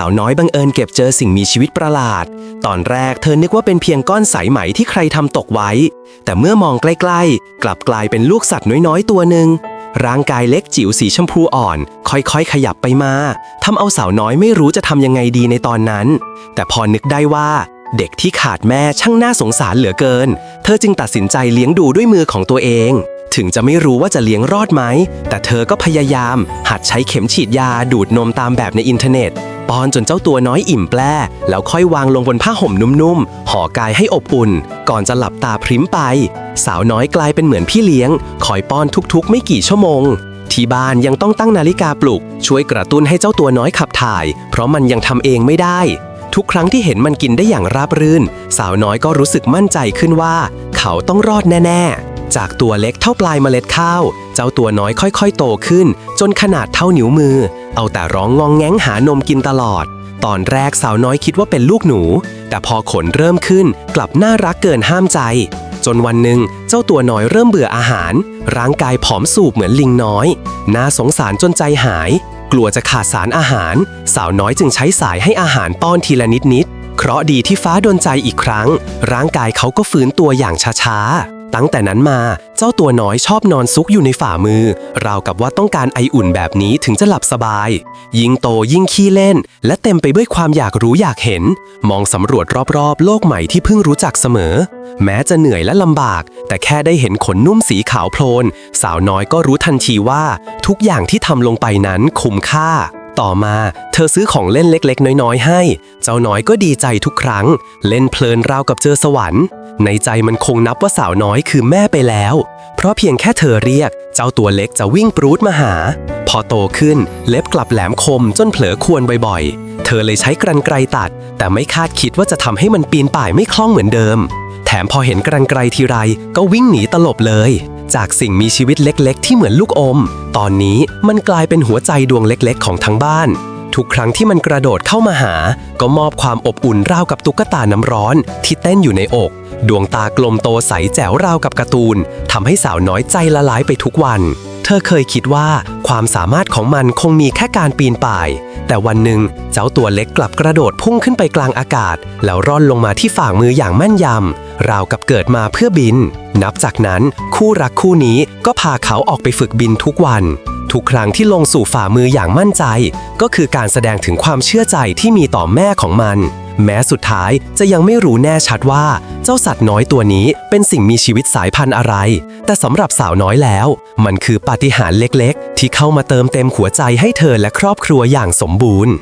สาวน้อยบังเอิญเก็บเจอสิ่งมีชีวิตประหลาด ตอนแรกเธอนึกว่าเป็นเพียงก้อนสายไหมที่ใครทำตกไว้ แต่เมื่อมองใกล้ๆ กลับกลายเป็นลูกสัตว์น้อยๆตัวหนึ่งร่างกายเล็กจิ๋วสีชมพูอ่อน ค่อยๆ ขยับไปมาทำเอาสาวน้อยไม่รู้จะทำยังไงดีในตอนนั้น แต่พอนึกได้ว่าเด็กที่ขาดแม่ช่างน่าสงสารเหลือเกิน เธอจึงตัดสินใจเลี้ยงดูด้วยมือของตัวเอง ถึงจะไม่รู้ว่าจะเลี้ยงรอดไหม แต่เธอก็พยายาม หัดใช้เข็มฉีดยาดูดนมตามแบบในอินเทอร์เน็ต ป้อนจนเจ้าตัวน้อยอิ่มแปรแล้วค่อยวางลงบนผ้าห่มนุ่มๆห่อกายให้อบอุ่น ก่อนจะหลับตาพริ้มไป สาวน้อยกลายเป็นเหมือนพี่เลี้ยง คอยป้อนทุกๆ ไม่กี่ชั่วโมง ที่บ้านยังต้องตั้งนาฬิกาปลุก ช่วยกระตุ้นให้เจ้าตัวน้อยขับถ่าย เพราะมันยังทำเองไม่ได้ ทุกครั้งที่เห็นมันกินได้อย่างราบรื่น สาวน้อยก็รู้สึกมั่นใจขึ้นว่า เขาต้องรอดแน่ ๆ จากตัวเล็กเท่าปลายเมล็ดข้าว เจ้าตัวน้อยค่อยๆ โตขึ้น จนขนาดเท่านิ้วมือ เอาแต่ร้องงองแงงหานมกินตลอด ตอนแรกสาวน้อยคิดว่าเป็นลูกหนู แต่พอขนเริ่มขึ้นกลับน่ารักเกินห้ามใจ จนวันหนึ่งเจ้าตัวน้อยเริ่มเบื่ออาหาร ร่างกายผอมสูบเหมือนลิงน้อย น่าสงสารจนใจหาย กลัวจะขาดสารอาหาร สาวน้อยจึงใช้สายให้อาหารป้อนทีละนิดนิดๆเคราะดีที่ฟ้าดนใจอีกครั้ง ร่างกายเขาก็ฟื้นตัวอย่างช้าๆ ตั้งแต่นั้นมาเจ้าตัวน้อยชอบนอนซุกอยู่ในฝ่ามือ ราวกับว่าต้องการไออุ่นแบบนี้ถึงจะหลับสบาย ยิ่งโตยิ่งขี้เล่น และเต็มไปด้วยความอยากรู้อยากเห็น มองสำรวจรอบๆ โลกใหม่ที่เพิ่งรู้จักเสมอ แม้จะเหนื่อยและลำบาก แต่แค่ได้เห็นขนนุ่มสีขาวโพลน สาวน้อยก็รู้ทันทีว่า ทุกอย่างที่ทำลงไปนั้นคุ้มค่าต่อมาเธอซื้อของเล่นเล็กๆ น้อยๆ ให้ เจ้าน้อยก็ดีใจทุกครั้ง เล่นเพลินราวกับเจอสวรรค์ ในใจมันคงนับว่าสาวน้อยคือแม่ไปแล้ว เพราะเพียงแค่เธอเรียก เจ้าตัวเล็กจะวิ่งปรูดมาหา พอโตขึ้นเล็บกลับแหลมคมจนเผลอควรบ่อยๆ เธอเลยใช้กรรไกรตัด แต่ไม่คาดคิดว่าจะทำให้มันปีนป่ายไม่คล่องเหมือนเดิม แถมพอเห็นกรรไกรทีไรก็วิ่งหนีตลบเลย จากสิ่งมีชีวิตเล็กๆ ที่เหมือนลูกอม ตอนนี้มันกลายเป็นหัวใจดวงเล็กๆ ของทั้งบ้าน ทุกครั้งที่มันกระโดดเข้ามาหา ก็มอบความอบอุ่นราวกับตุ๊กตาน้ำร้อนที่เต้นอยู่ในอก ดวงตากลมโตใสแจ๋วราวกับการ์ตูนทำให้สาวน้อยใจละลายไปทุกวัน เธอเคยคิดว่าความสามารถของมันคงมีแค่การปีนป่าย แต่วันหนึ่งเจ้าตัวเล็กกลับกระโดดพุ่งขึ้นไปกลางอากาศ แล้วร่อนลงมาที่ฝ่ามืออย่างแม่นยำราวกับเกิดมาเพื่อบิน นับจากนั้นคู่รักคู่นี้ก็พาเขาออกไปฝึกบินทุกวัน ทุกครั้งที่ลงสู่ฝ่ามืออย่างมั่นใจ ก็คือการแสดงถึงความเชื่อใจที่มีต่อแม่ของมัน แม้สุดท้ายจะยังไม่รู้แน่ชัดว่า เจ้าสัตว์น้อยตัวนี้เป็นสิ่งมีชีวิตสายพันธุ์อะไร แต่สำหรับสาวน้อยแล้ว มันคือปาฏิหาริย์เล็กๆ ที่เข้ามาเติมเต็มหัวใจให้เธอและครอบครัวอย่างสมบูรณ์